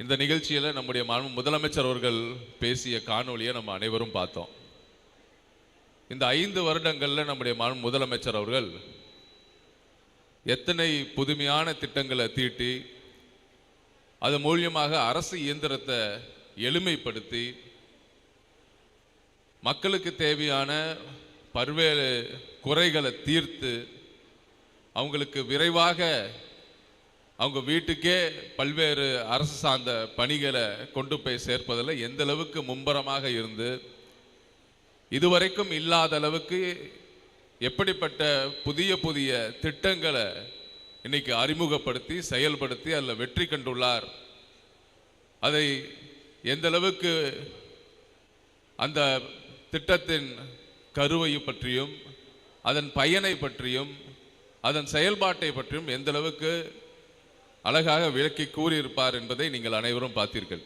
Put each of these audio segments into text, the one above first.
இந்த நிகழ்ச்சியில் நம்முடைய முதலமைச்சர் அவர்கள் பேசிய காணொலியை நம்ம அனைவரும் பார்த்தோம். இந்த ஐந்து வருடங்களில் நம்முடைய முதலமைச்சர் அவர்கள் எத்தனை புதுமையான திட்டங்களை தீட்டி அது மூலியமாக அரசு இயந்திரத்தை எளிமைப்படுத்தி மக்களுக்கு தேவையான பல்வேறு குறைகளை தீர்த்து அவங்களுக்கு விரைவாக அவங்க வீட்டுக்கே பல்வேறு அரசு சார்ந்த பணிகளை கொண்டு போய் சேர்ப்பதில் எந்த அளவுக்கு மும்பரமாக இருந்து இதுவரைக்கும் இல்லாத அளவுக்கு எப்படிப்பட்ட புதிய புதிய திட்டங்களை இன்னைக்கு அறிமுகப்படுத்தி செயல்படுத்தி அதில் வெற்றி கண்டுள்ளார். அதை எந்த அளவுக்கு அந்த திட்டத்தின் கருவை பற்றியும் அதன் பயனை பற்றியும் அதன் செயல்பாட்டை பற்றியும் எந்த அளவுக்கு அழகாக விளக்கி கூறியிருப்பார் என்பதை நீங்கள் அனைவரும் பார்த்தீர்கள்.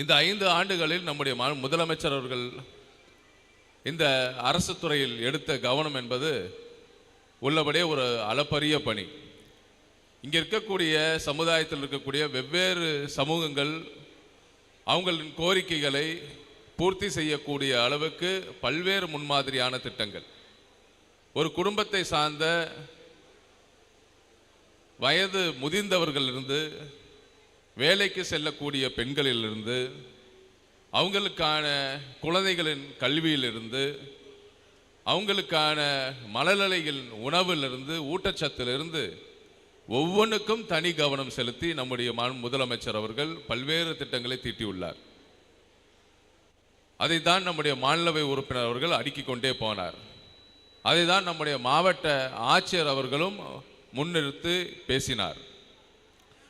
இந்த ஐந்து ஆண்டுகளில் நம்முடைய முதலமைச்சர் அவர்கள் இந்த அரசு துறையில் எடுத்த கவனம் என்பது உள்ளபடியே ஒரு அளப்பரிய பணி. இங்கே இருக்கக்கூடிய சமுதாயத்தில் இருக்கக்கூடிய வெவ்வேறு சமூகங்கள் அவங்களின் கோரிக்கைகளை பூர்த்தி செய்யக்கூடிய அளவுக்கு பல்வேறு முன்மாதிரியான திட்டங்கள். ஒரு குடும்பத்தை சார்ந்த வயது முதிர்ந்தவர்களிலிருந்து வேலைக்கு செல்லக்கூடிய பெண்களிலிருந்து அவங்களுக்கான குழந்தைகளின் கல்வியிலிருந்து அவங்களுக்கான மலநிலைகளின் உணவிலிருந்து ஊட்டச்சத்திலிருந்து ஒவ்வொன்றுக்கும் தனி கவனம் செலுத்தி நம்முடைய முதலமைச்சர் அவர்கள் பல்வேறு திட்டங்களை தீட்டியுள்ளார். அதை தான் நம்முடைய மாநிலவை உறுப்பினர் அவர்கள் அடுக்கிக் கொண்டே போனார். அதை தான் நம்முடைய மாவட்ட ஆட்சியர் அவர்களும் முன்னிறுத்து பேசினார்.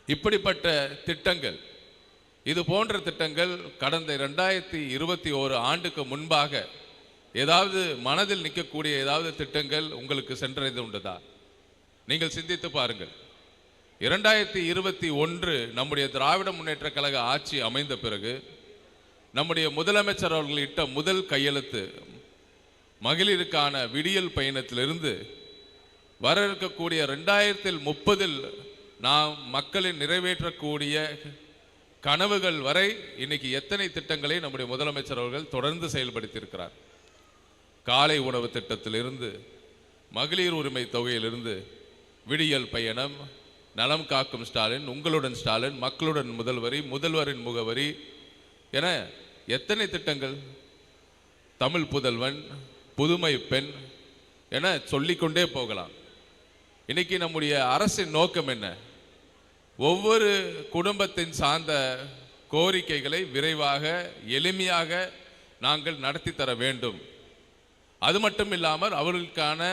இப்படிப்பட்ட திட்டங்கள் இது போன்ற திட்டங்கள் கடந்த ரெண்டாயிரத்தி இருபத்தி ஓரு ஆண்டுக்கு முன்பாக ஏதாவது மனதில் நிற்கக்கூடிய ஏதாவது திட்டங்கள் உங்களுக்கு சென்றது உண்டுதா? நீங்கள் சிந்தித்து பாருங்கள். இரண்டாயிரத்தி இருபத்தி ஒன்று நம்முடைய திராவிட முன்னேற்ற கழக ஆட்சி அமைந்த பிறகு நம்முடைய முதலமைச்சர் அவர்கள் இட்ட முதல் கையெழுத்து மகளிருக்கான விடியல் பயணத்திலிருந்து வர இருக்கக்கூடிய ரெண்டாயிரத்தில் முப்பதில் நாம் மக்களின் நிறைவேற்றக்கூடிய கனவுகள் வரை இன்னைக்கு எத்தனை திட்டங்களை நம்முடைய முதலமைச்சர் அவர்கள் தொடர்ந்து செயல்படுத்தியிருக்கிறார். காலை உணவு திட்டத்திலிருந்து மகளிர் உரிமை தொகையிலிருந்து விடியல் பயணம் நலம் காக்கும் ஸ்டாலின் உங்களுடன் ஸ்டாலின் மக்களுடன் முதல்வரி முதல்வரின் முகவரி என எத்தனை திட்டங்கள்? தமிழ் புதல்வன் புதுமை பெண் என சொல்லிக்கொண்டே போகலாம். இன்னைக்கு நம்முடைய அரசின் நோக்கம் என்ன? ஒவ்வொரு குடும்பத்தின் சார்ந்த கோரிக்கைகளை விரைவாக எளிமையாக நாங்கள் நடத்தி தர வேண்டும். அது மட்டும் இல்லாமல் அவர்களுக்கான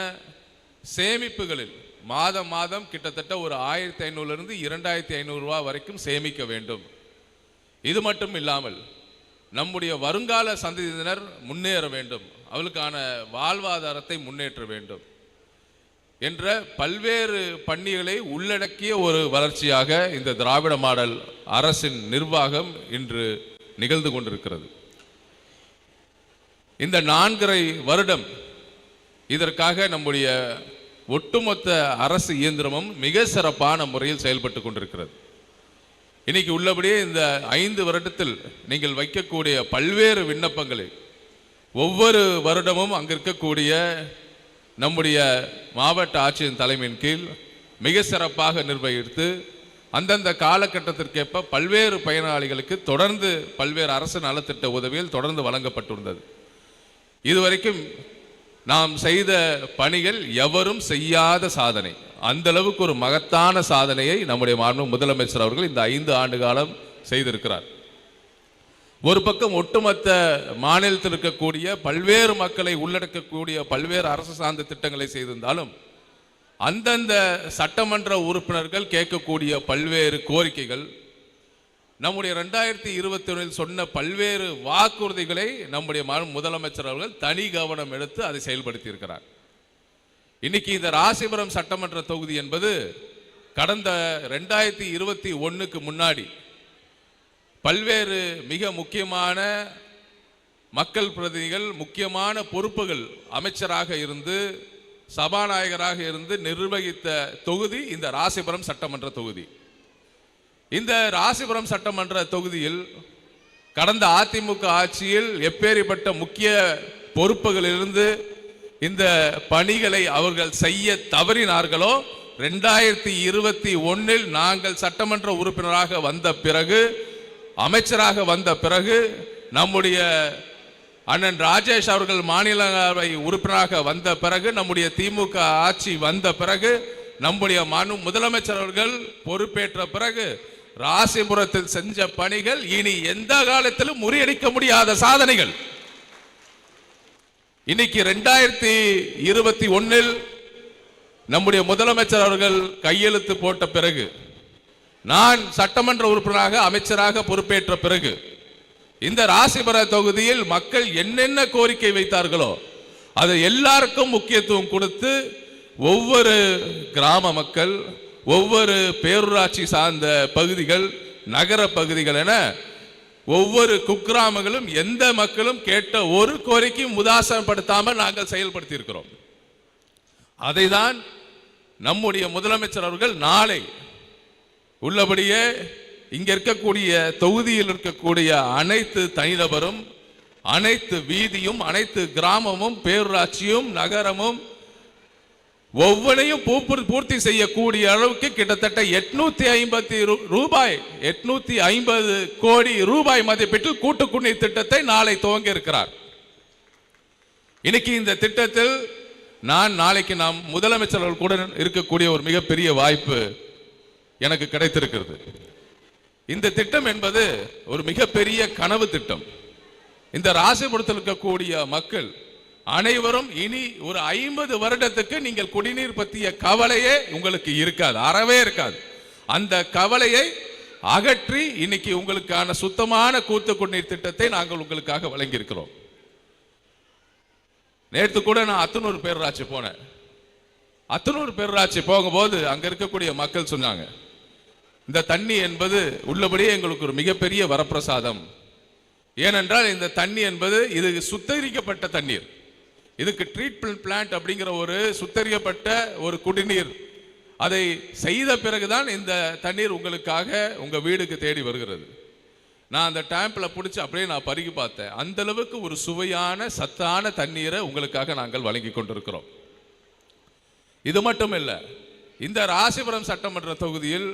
சேமிப்புகளில் மாதம் மாதம் கிட்டத்தட்ட ஒரு ஆயிரத்தி ஐநூறுலேருந்து இரண்டாயிரத்தி ஐநூறுரூவா வரைக்கும் சேமிக்க வேண்டும். இது மட்டும் இல்லாமல் நம்முடைய வருங்கால சந்ததியினர் முன்னேற வேண்டும். அவளுக்கான வாழ்வாதாரத்தை முன்னேற்ற வேண்டும். என்ற பல்வேறு பணிகளை உள்ளடக்கிய ஒரு வளர்ச்சியாக இந்த திராவிட மாடல் அரசின் நிர்வாகம் இன்று நிகழ்ந்து கொண்டிருக்கிறது. இந்த நான்கரை வருடம் இதற்காக நம்முடைய ஒட்டுமொத்த அரசு இயந்திரமும் மிக சிறப்பான முறையில் செயல்பட்டு கொண்டிருக்கிறது. இன்னைக்கு உள்ளபடியே இந்த ஐந்து வருடத்தில் நீங்கள் வைக்கக்கூடிய பல்வேறு விண்ணப்பங்களை ஒவ்வொரு வருடமும் அங்கிருக்கக்கூடிய நம்முடைய மாவட்ட ஆட்சியின் தலைமையின் கீழ் மிக சிறப்பாக நிர்வகித்து அந்தந்த காலகட்டத்திற்கேற்ப பல்வேறு பயனாளிகளுக்கு தொடர்ந்து பல்வேறு அரசு நலத்திட்ட உதவிகள் தொடர்ந்து வழங்கப்பட்டுள்ளது இதுவரைக்கும் நாம் செய்த பணிகள் எவரும் செய்யாத சாதனை. அந்த அளவுக்கு ஒரு மகத்தான சாதனையை நம்முடைய மாண்பு முதலமைச்சர் அவர்கள் இந்த ஐந்து ஆண்டு காலம் செய்திருக்கிறார். ஒரு பக்கம் ஒட்டுமொத்த மாநிலத்தில் இருக்கக்கூடிய பல்வேறு மக்களை உள்ளடக்கக்கூடிய பல்வேறு அரசு சார்ந்த திட்டங்களை செய்திருந்தாலும் அந்தந்த சட்டமன்ற உறுப்பினர்கள் கேட்கக்கூடிய பல்வேறு கோரிக்கைகள் நம்முடைய ரெண்டாயிரத்தி இருபத்தி ஒன்றில் சொன்ன பல்வேறு வாக்குறுதிகளை நம்முடைய முதலமைச்சர் அவர்கள் தனி கவனம் எடுத்து அதை செயல்படுத்தி இருக்கிறார் இன்னைக்கு இந்த ராசிபுரம் சட்டமன்ற தொகுதி என்பது கடந்த ரெண்டாயிரத்தி இருபத்தி ஒன்றுக்கு முன்னாடி பல்வேறு மிக முக்கியமான மக்கள் பிரதிநிதிகள் முக்கியமான பொறுப்புகள் அமைச்சராக இருந்து சபாநாயகராக இருந்து நிர்வகித்த தொகுதி இந்த ராசிபுரம் சட்டமன்ற தொகுதி. இந்த ராசிபுரம் சட்டமன்ற தொகுதியில் கடந்த அதிமுக ஆட்சியில் எப்பேறிப்பட்ட முக்கிய பொறுப்புகளிலிருந்து இந்த பணிகளை அவர்கள் செய்ய தவறினார்களோ ரெண்டாயிரத்தி இருபத்தி ஒன்னில் நாங்கள் சட்டமன்ற உறுப்பினராக வந்த பிறகு அமைச்சராக வந்த பிறகு நம்முடைய அண்ணன் ராஜேஷ் அவர்கள் மாநிலங்களவை உறுப்பினராக வந்த பிறகு நம்முடைய திமுக ஆட்சி வந்த பிறகு நம்முடைய மனு முதலமைச்சர் அவர்கள் பொறுப்பேற்ற பிறகு ராசிபுரத்தில் செஞ்ச பணிகள் இனி எந்த காலத்திலும் முறியடிக்க முடியாத சாதனைகள். இன்னைக்கு ரெண்டாயிரத்தி இருபத்தி ஒன்னில் நம்முடைய முதலமைச்சர் அவர்கள் கையெழுத்து போட்ட பிறகு நான் சட்டமன்ற உறுப்பினராக அமைச்சராக பொறுப்பேற்ற பிறகு இந்த ராசிபுர தொகுதியில் மக்கள் என்னென்ன கோரிக்கை வைத்தார்களோ அதை எல்லாருக்கும் முக்கியத்துவம் கொடுத்து ஒவ்வொரு கிராம மக்கள் ஒவ்வொரு பேரூராட்சி சார்ந்த பகுதிகள் நகர பகுதிகள் என ஒவ்வொரு குக்கிராமங்களும் எந்த மக்களும் கேட்ட ஒரு கோரிக்கையும் உதாசனப்படுத்தாமல் நாங்கள் செயல்படுத்தி இருக்கிறோம் அதைதான் நம்முடைய முதலமைச்சர் அவர்கள் நாளை உள்ளபடியே இங்க இருக்கக்கூடிய தொகுதியில் இருக்கக்கூடிய அனைத்து தனிநபரும் அனைத்து வீதியும் அனைத்து கிராமமும் பேரூராட்சியும் நகரமும் ஒவ்வொன்றையும் பூர்த்தி செய்யக்கூடிய அளவுக்கு கிட்டத்தட்ட எட்நூத்தி ஐம்பத்தி ரூபாய் எட்நூத்தி ஐம்பது கோடி ரூபாய் மதிப்பீட்டில் கூட்டு குடிநீர் திட்டத்தை நாளை துவங்க இருக்கிறார். இன்னைக்கு இந்த திட்டத்தில் நான் நாளைக்கு நாம் முதலமைச்சர்கள் கூட இருக்கக்கூடிய ஒரு மிகப்பெரிய வாய்ப்பு எனக்கு கிடைத்திருக்கிறது. இந்த திட்டம் என்பது ஒரு மிகப்பெரிய கனவு திட்டம். இந்த ராசிபுரத்தில் இருக்கக்கூடிய மக்கள் அனைவரும் இனி ஒரு ஐம்பது வருடத்துக்கு நீங்கள் குடிநீர் பற்றிய கவலையே உங்களுக்கு இருக்காது அறவே இருக்காது. அந்த கவலையை அகற்றி இன்னைக்கு உங்களுக்கான சுத்தமான கூத்து குடிநீர் திட்டத்தை நாங்கள் உங்களுக்காக வழங்கியிருக்கிறோம். நேற்று கூட நான் அத்தனூர் பேரூராட்சி போனேன். அத்தனூர் பேரூராட்சி போகும்போது அங்க இருக்கக்கூடிய மக்கள் சொன்னாங்க இந்த தண்ணி என்பது உள்ளபடியே எங்களுக்கு ஒரு மிகப்பெரிய வரப்பிரசாதம். ஏனென்றால் இந்த தண்ணி என்பது இது சுத்திகரிக்கப்பட்ட தண்ணீர். இதுக்கு ட்ரீட்மெண்ட் பிளான்ட் அப்படிங்கிற ஒரு சுத்தரிக்கப்பட்ட ஒரு குடிநீர். அதை செய்த பிறகுதான் இந்த தண்ணீர் உங்களுக்காக உங்கள் வீடுக்கு தேடி வருகிறது. நான் அந்த டேம்பில் பிடிச்சி அப்படியே நான் பருகி பார்த்தேன். அந்த அளவுக்கு ஒரு சுவையான சத்தான தண்ணீரை உங்களுக்காக நாங்கள் வழங்கி கொண்டிருக்கிறோம். இது மட்டும் இல்லை இந்த ராசிபுரம் சட்டமன்ற தொகுதியில்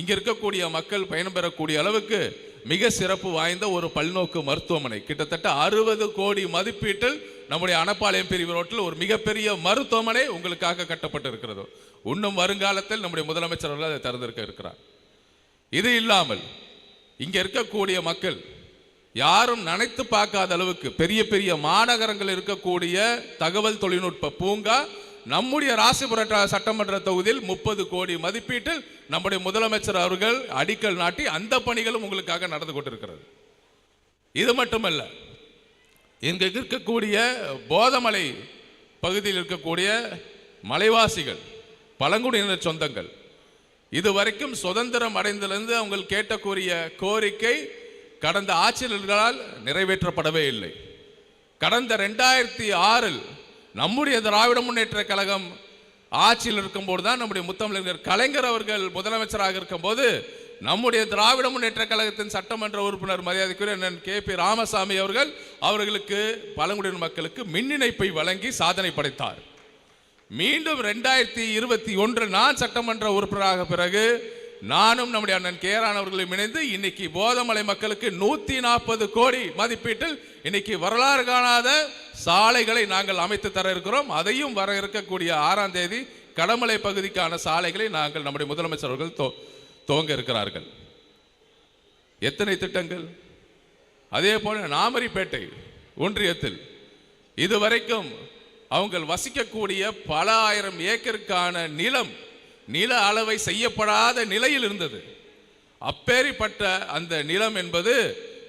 இங்கே இருக்கக்கூடிய மக்கள் பயன்பெறக்கூடிய அளவுக்கு மிக சிறப்பு வாய்ந்த ஒரு பல்நோக்கு மருத்துவமனை. கிட்டத்தட்ட அறுபது கோடி மதிப்பீட்டில் நம்முடைய அனப்பாளையம் பிரிவு ரோட்டில் ஒரு மிகப்பெரிய மருத்துவமனை உங்களுக்காக கட்டப்பட்டு இருக்கிறது இன்னும் வருங்காலத்தில் நம்முடைய முதலமைச்சர் அவர்கள் அதை திறந்திருக்க இருக்கிறார். இது இல்லாமல் இங்கே இருக்கக்கூடிய மக்கள் யாரும் நினைத்து பார்க்காத அளவுக்கு பெரிய பெரிய மாநகரங்கள் இருக்கக்கூடிய தகவல் தொழில்நுட்ப பூங்கா நம்முடைய ராசிபுர சட்டமன்ற தொகுதியில் முப்பது கோடி மதிப்பீட்டில் நம்முடைய முதலமைச்சர் அவர்கள் அடிக்கல் நாட்டி அந்த பணிகளும் உங்களுக்காக நடந்து கொண்டிருக்கிறது. இது மட்டுமல்ல இங்கு இருக்கக்கூடிய போதமலை பகுதியில் இருக்கக்கூடிய மலைவாசிகள் பழங்குடியினர் சொந்தங்கள் இதுவரைக்கும் சுதந்திரம் அடைந்திலிருந்து அவங்க கேட்டக்கூடிய கோரிக்கை கடந்த ஆட்சியாளர்களால் நிறைவேற்றப்படவே இல்லை. கடந்த ரெண்டாயிரத்தி ஆறில் நம்முடைய திராவிட முன்னேற்ற கழகம் ஆட்சியில் இருக்கும்போது தான் நம்முடைய முத்தமிழர் கலைஞர் அவர்கள் முதலமைச்சராக இருக்கும்போது நம்முடைய திராவிட முன்னேற்ற கழகத்தின் சட்டமன்ற உறுப்பினர் மரியாதைக்குரிய அண்ணன் கே பி ராமசாமி அவர்கள் அவர்களுக்கு பழங்குடியின மக்களுக்கு மின் இணைப்பை வழங்கி சாதனை படைத்தார். மீண்டும் ரெண்டாயிரத்தி இருபத்தி ஒன்று நான் சட்டமன்ற உறுப்பினராக பிறகு நானும் நம்முடைய அண்ணன் கேரான் அவர்களும் இணைந்து இன்னைக்கு போதமலை மக்களுக்கு நூத்தி நாற்பது கோடி மதிப்பீட்டில் இன்னைக்கு வரலாறு காணாத சாலைகளை நாங்கள் அமைத்து தர இருக்கிறோம். அதையும் வர இருக்கக்கூடிய ஆறாம் தேதி கடமலை பகுதிக்கான சாலைகளை நாங்கள் நம்முடைய முதலமைச்சர் அவர்கள் துவங்க இருக்கிறார்கள். எத்தனை திட்டங்கள்? அதே போல நாமரிப்பேட்டை ஒன்றியத்தில் இதுவரைக்கும் அவங்க வசிக்கக்கூடிய பல ஆயிரம் ஏக்கருக்கான நிலம் நில அளவை செய்யப்படாத நிலையில் இருந்தது. அப்பேறிப்பட்ட அந்த நிலம் என்பது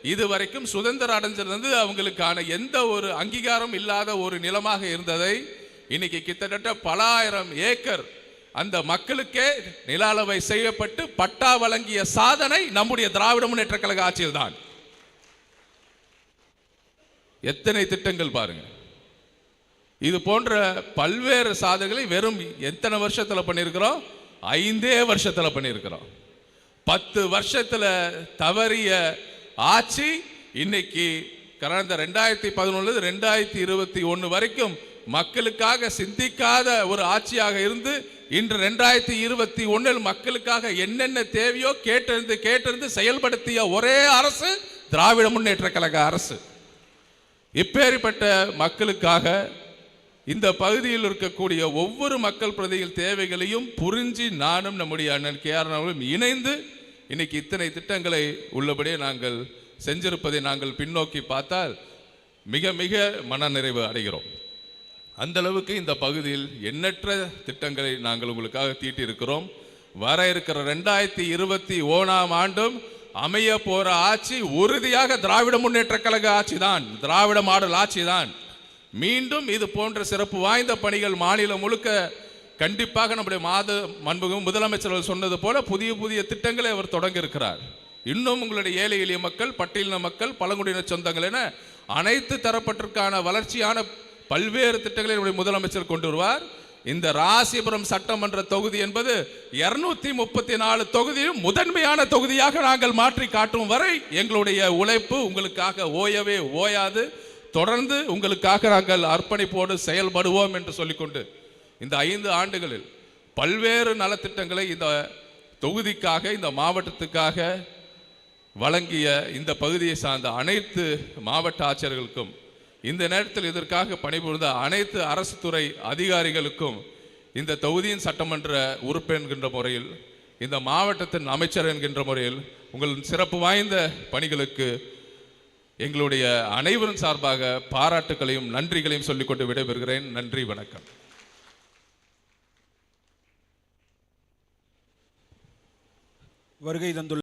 இதுவரைக்கும் சுதந்திரம் அடைஞ்சிருந்தது அவங்களுக்கான எந்த ஒரு அங்கீகாரம் இல்லாத ஒரு நிலமாக இருந்ததை இன்னைக்கு கிட்டத்தட்ட பல ஆயிரம் ஏக்கர் அந்த மக்களுக்கே நில அளவை செய்யப்பட்டு பட்டா வழங்கிய சாதனை நம்முடைய திராவிட முன்னேற்ற கழக ஆட்சியில்தான். எத்தனை திட்டங்கள் பாருங்க. இது போன்ற பல்வேறு சாதனைகளை வெறும் எத்தனை வருஷத்தில் பண்ணியிருக்கிறோம்? ஐந்தே வருஷத்தில் பண்ணியிருக்கிறோம். பத்து வருஷத்தில் தவறிய ஆட்சி இன்னைக்கு கடந்த ரெண்டாயிரத்தி பதினொன்று ரெண்டாயிரத்தி இருபத்தி ஒன்று வரைக்கும் மக்களுக்காக சிந்திக்காத ஒரு ஆட்சியாக இருந்து இன்று ரெண்டாயிரத்தி இருபத்தி ஒன்றில் மக்களுக்காக என்னென்ன தேவையோ கேட்டிருந்து கேட்டிருந்து செயல்படுத்திய ஒரே அரசு திராவிட முன்னேற்ற கழக அரசு. இப்பேற்பட்ட மக்களுக்காக இந்த பகுதியில் இருக்கக்கூடிய ஒவ்வொரு மக்கள் பிரதிகள் தேவைகளையும் புரிஞ்சு நானும் நம்முடைய அண்ணன் கே அவர்களும் இணைந்து இன்னைக்கு இத்தனை திட்டங்களை உள்ளபடியே நாங்கள் செஞ்சிருப்பதை நாங்கள் பின்னோக்கி பார்த்தால் மிக மிக மனநிறைவு அடைகிறோம். அந்த அளவுக்கு இந்த பகுதியில் எண்ணற்ற திட்டங்களை நாங்கள் உங்களுக்காக தீட்டியிருக்கிறோம். வர இருக்கிற ரெண்டாயிரத்தி இருபத்தி ஓணாம் ஆண்டும் அமைய போற ஆட்சி உறுதியாக திராவிட முன்னேற்ற கழக ஆட்சி தான் திராவிட மாடல் ஆட்சி தான் மீண்டும் இது போன்ற சிறப்பு வாய்ந்த பணிகள் மாநிலம் முழுக்க கண்டிப்பாக நம்முடைய மாத மண்புகு முதலமைச்சர் சொன்னது போல புதிய புதிய திட்டங்களை அவர் தொடங்க இருக்கிறார் இன்னும் உங்களுடைய ஏழை எளிய மக்கள் பட்டியலின மக்கள் பழங்குடியின சொந்தங்கள் என அனைத்து தரப்பட்டிற்கான வளர்ச்சியான பல்வேறு திட்டங்களை நம்முடைய முதலமைச்சர் கொண்டு வருவார். இந்த ராசிபுரம் சட்டமன்ற தொகுதி என்பது இருநூத்தி முப்பத்தி நாலு தொகுதியும் முதன்மையான தொகுதியாக நாங்கள் மாற்றி காட்டும் வரை எங்களுடைய உழைப்பு உங்களுக்காக ஓயவே ஓயாது. தொடர்ந்து உங்களுக்காக நாங்கள் அர்ப்பணிப்போடு செயல்படுவோம் என்று சொல்லிக்கொண்டு இந்த ஐந்து ஆண்டுகளில் பல்வேறு நலத்திட்டங்களை இந்த தொகுதிக்காக இந்த மாவட்டத்துக்காக வழங்கிய இந்த பகுதியை சார்ந்த அனைத்து மாவட்ட ஆட்சியர்களுக்கும் இந்த நேரத்தில் இதற்காக பணிபுரிந்த அனைத்து அரசு துறை அதிகாரிகளுக்கும் இந்த தொகுதியின் சட்டமன்ற உறுப்பு என்கின்ற முறையில் இந்த மாவட்டத்தின் அமைச்சர் என்கின்ற முறையில் உங்கள் சிறப்பு வாய்ந்த பணிகளுக்கு எங்களுடைய அனைவரும் சார்பாக பாராட்டுகளையும் நன்றிகளையும் சொல்லிக்கொண்டு விடைபெறுகிறேன். நன்றி வணக்கம். வருகை தந்துள்ள